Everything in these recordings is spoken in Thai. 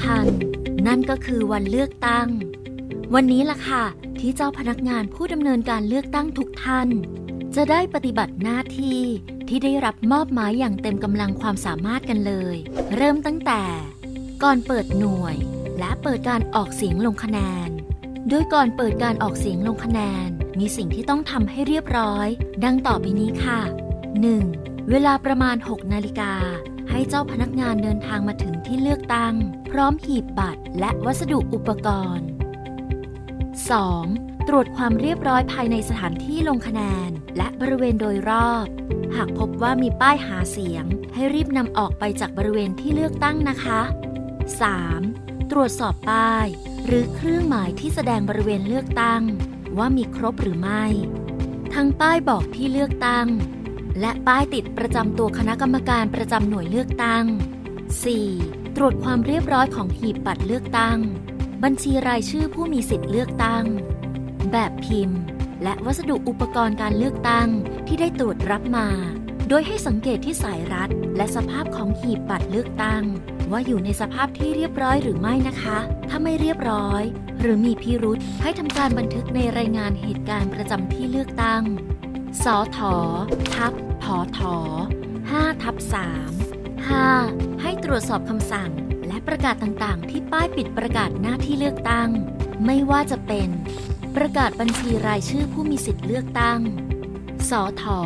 นสำคัญ นั่นก็คือวันเลือกตั้ง วันนี้ล่ะค่ะ ที่เจ้าพนักงานผู้ดำเนินการเลือกตั้งทุกท่าน จะได้ปฏิบัติหน้าที่ที่ได้รับมอบหมายอย่างเต็มกำลังความสามารถกันเลย เริ่มตั้งแต่ ก่อนเปิดหน่วย และเปิดการออกเสียงลงคะแนน โดยก่อนเปิดการออกเสียงลงคะแนน มีสิ่งที่ต้องทำให้เรียบร้อย ดังต่อไปนี้ค่ะ 1. เวลาประมาณ 6 นาฬิกาให้เจ้าพนักงานเดินทางมาถึง ที่เลือกตั้ง พร้อมหีบบัตรและวัสดุอุปกรณ์ 2. ตรวจความเรียบร้อยภายในสถานที่ลงคะแนน และบริเวณโดยรอบ หากพบว่ามีป้ายหาเสียง ให้รีบนำออกไปจากบริเวณที่เลือกตั้งนะคะ 3. ตรวจสอบป้าย หรือเครื่องหมายที่แสดงบริเวณเลือกตั้ง ว่ามีครบหรือไม่ ทั้งป้ายบอกที่เลือกตั้ง และป้ายติดประจำตัวคณะกรรมการประจำหน่วยเลือกตั้ง 4. ตรวจความเรียบร้อยของหีบบัตรเลือกตั้ง บัญชีรายชื่อผู้มีสิทธิ์เลือกตั้ง แบบพิมพ์ และวัสดุอุปกรณ์การเลือกตั้งที่ได้ตรวจรับมา โดยให้สังเกตที่สายรัด และสภาพของหีบบัตรเลือกตั้ง ว่าอยู่ในสภาพที่เรียบร้อยหรือไม่นะคะ ถ้าไม่เรียบร้อย หรือมีพิรุษให้ทำการบันทึกในรายงานเหตุการณ์ประจำที่เลือกตั้ง สอถอทับผอถอ5ทับ3 5. ให้ตรวจสอบคำสั่ง และประกาศต่างๆ ที่ป้ายปิดประกาศหน้าที่เลือกตั้ง ไม่ว่าจะเป็น ประกาศบัญชีรายชื่อผู้มีสิทธิ์เลือกตั้ง สอถอ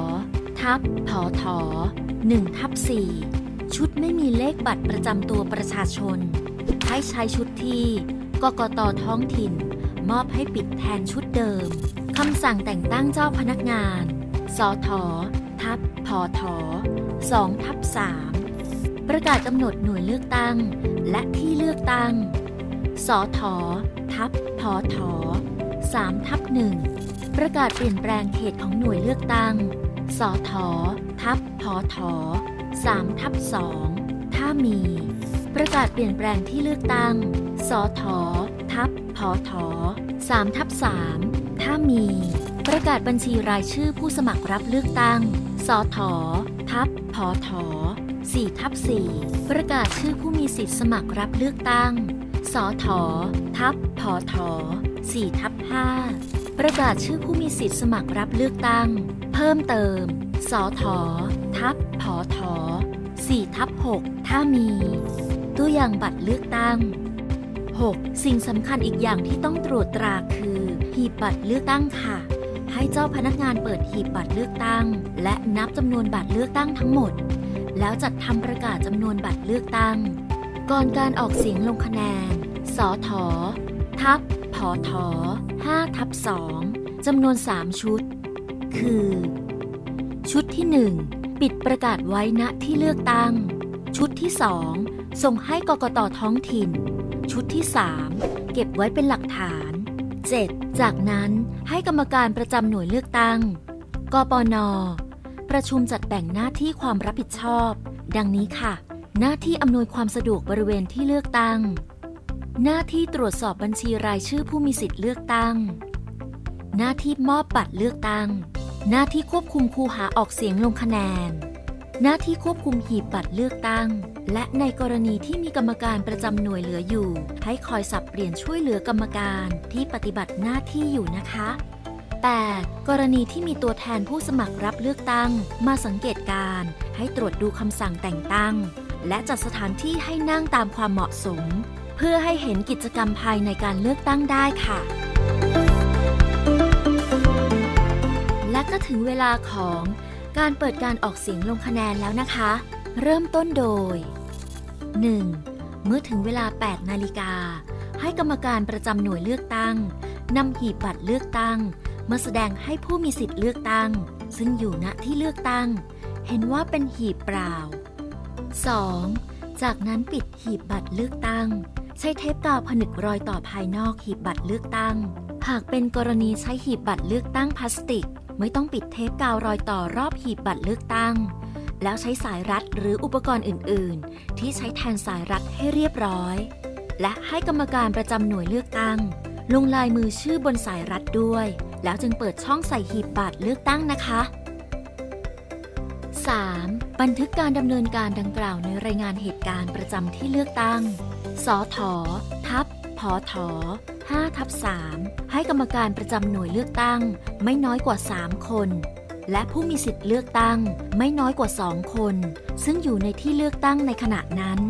ทับผอถอ1ทับ4ชุดไม่มีเลขบัตรประจำตัวประชาชน ให้ใช้ชุดที่กกตท้องถิ่น มอบให้ปิดแทนชุดเดิมคำสั่งแต่งตั้งเจ้าพนักงาน สอถอทับผอถอ2ทับ3 ประกาศกำหนดหน่วยเลือกตั้ง และที่เลือกตั้งสอถอทับผอถอ3ทับ1ประกาศเปลี่ยนแปลงเขตของหน่วยเลือกตั้งสอถอทับผอถอ3ทับ2ถ้ามี ประกาศเปลี่ยนแปลงที่เลือกตั้งสอถอทับผอถอ3ทับ3ถ้ามี ประกาศบัญชีรายชื่อผู้สมัครรับเลือกตั้งสอถอทับผอถอ 4ทับ4ประกาศชื่อผู้มีสิทธิ์สมัครรับเลือกตั้งสอถอทับผอถอ4ทับ5ประกาศชื่อผู้มีสิทธิ์สมัครรับเลือกตั้ง เพิ่มเติมสอถอทับผอถอ4ทับ6ถ้ามี ตัวอย่างบัตรเลือกตั้ง 6. สิ่งสำคัญอีกอย่างที่ต้องตรวจตราคือ หีบบัตรเลือกตั้งค่ะ ให้เจ้าพนักงานเปิดหีบบัตรเลือกตั้ง และนับจำนวนบัตรเลือกตั้งทั้งหมด แล้วจัดทำประกาศจำนวนบัตรเลือกตั้ง ก่อนการออกเสียงลงคะแนน สอถอทับผอถอ5ทับ2จำนวน 3 ชุด คือ ชุดที่ 1 ปิดประกาศไว้ณที่เลือกตั้ง ชุดที่ 2 ส่งให้กกตท้องถิ่น ชุดที่ 3 เก็บไว้เป็นหลักฐาน 7. จากนั้นให้กรรมการประจำหน่วยเลือกตั้ง กปน ประชุมจัดแบ่งหน้าที่ความรับผิดชอบ ดังนี้ค่ะ หน้าที่อำนวยความสะดวกบริเวณที่เลือกตั้ง หน้าที่ตรวจสอบบัญชีรายชื่อผู้มีสิทธิ์เลือกตั้ง หน้าที่มอบบัตรเลือกตั้ง หน้าที่ควบคุมคูหาออกเสียงลงคะแนน หน้าที่ควบคุมหีบบัตรเลือกตั้ง และในกรณีที่มีกรรมการประจำหน่วยเหลืออยู่ ให้คอยสับเปลี่ยนช่วยเหลือกรรมการที่ปฏิบัติหน้าที่อยู่นะคะ 8. กรณีที่มีตัวแทนผู้สมัครรับเลือกตั้ง มาสังเกตการให้ตรวจดูคำสั่งแต่งตั้ง และจัดสถานที่ให้นั่งตามความเหมาะสม เพื่อให้เห็นกิจกรรมภายในการเลือกตั้งได้ค่ะ และก็ถึงเวลาของการเปิดการออกเสียงลงคะแนนแล้วนะคะ เริ่มต้นโดย 1. เมื่อถึงเวลา 8 นาฬิกา ให้กรรมการประจำหน่วยเลือกตั้งนำหีบบัตรเลือกตั้ง มาแสดงให้ผู้มีสิทธิ์เลือกตั้ง ซึ่งอยู่ณที่เลือกตั้ง เห็นว่าเป็นหีบเปล่า 2. จากนั้นปิดหีบบัตรเลือกตั้ง ใช้เทปกาวผนึกรอยต่อภายนอกหีบบัตรเลือกตั้ง หากเป็นกรณีใช้หีบบัตรเลือกตั้งพลาสติก ไม่ต้องปิดเทปกาวรอยต่อรอบหีบบัตรเลือกตั้ง แล้วใช้สายรัดหรืออุปกรณ์อื่น ๆ ที่ใช้แทนสายรัดให้เรียบร้อย และให้กรรมการประจำหน่วยเลือกตั้ง ลงลายมือชื่อบนสายรัดด้วย แล้วจึงเปิดช่องใส่หีบบัตรเลือกตั้งนะคะ 3. บันทึกการดำเนินการดังกล่าวในรายงานเหตุการณ์ประจำที่เลือกตั้งสอถอทับพอถอ5ทับ3ให้กรรมการประจำหน่วยเลือกตั้ง ไม่น้อยกว่า 3 คน และผู้มีสิทธิ์เลือกตั้งไม่น้อยกว่า 2 คน ซึ่งอยู่ในที่เลือกตั้งในขณะนั้น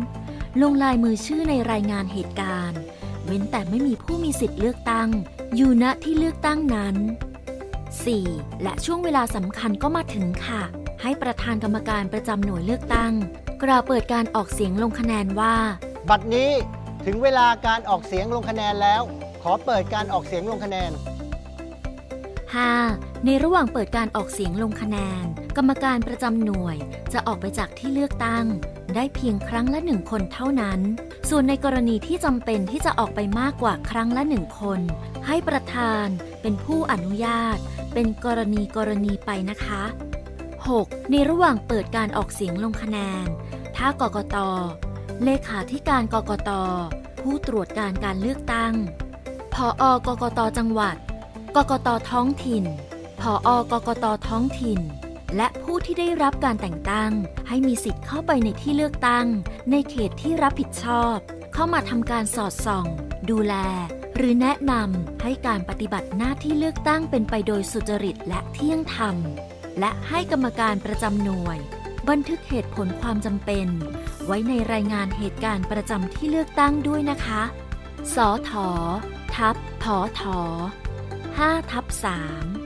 ลงลายมือชื่อในรายงานเหตุการณ์ เว้นแต่ไม่มีผู้มีสิทธิ์เลือกตั้ง อยู่ณที่เลือกตั้งนั้น 4. และช่วงเวลาสำคัญก็มาถึงค่ะ ให้ประธานกรรมการประจำหน่วยเลือกตั้ง กล่าวเปิดการออกเสียงลงคะแนนว่า บัดนี้ถึงเวลาการออกเสียงลงคะแนนแล้ว ขอเปิดการออกเสียงลงคะแนน 5. ในระหว่างเปิดการออกเสียงลงคะแนน กรรมการประจำหน่วย จะออกไปจากที่เลือกตั้ง ได้เพียงครั้งละหนึ่งคนเท่านั้น ส่วนในกรณีที่จำเป็นที่จะออกไปมากกว่าครั้งละหนึ่งคน ให้ประธานเป็นผู้อนุญาต เป็นกรณีกรณีไปนะคะ 6. ในระหว่างเปิดการออกเสียงลงคะแนน ถ้ากกต เลขาธิการกกต ผู้ตรวจการการเลือกตั้งผอกกตจังหวัด กกตท้องถิ่น ผอกกตท้องถิ่น และผู้ที่ได้รับการแต่งตั้ง ให้มีสิทธิ์เข้าไปในที่เลือกตั้ง ในเขตที่รับผิดชอบ เข้ามาทำการสอดส่อง ดูแล หรือแนะนำให้การปฏิบัติหน้าที่เลือกตั้งเป็นไปโดยสุจริตและเที่ยงธรรม และให้กรรมการประจำหน่วย บันทึกเหตุผลความจำเป็น ไว้ในรายงานเหตุการณ์ประจำที่เลือกตั้งด้วยนะคะ สอถอทับผอถอ 5ทับ3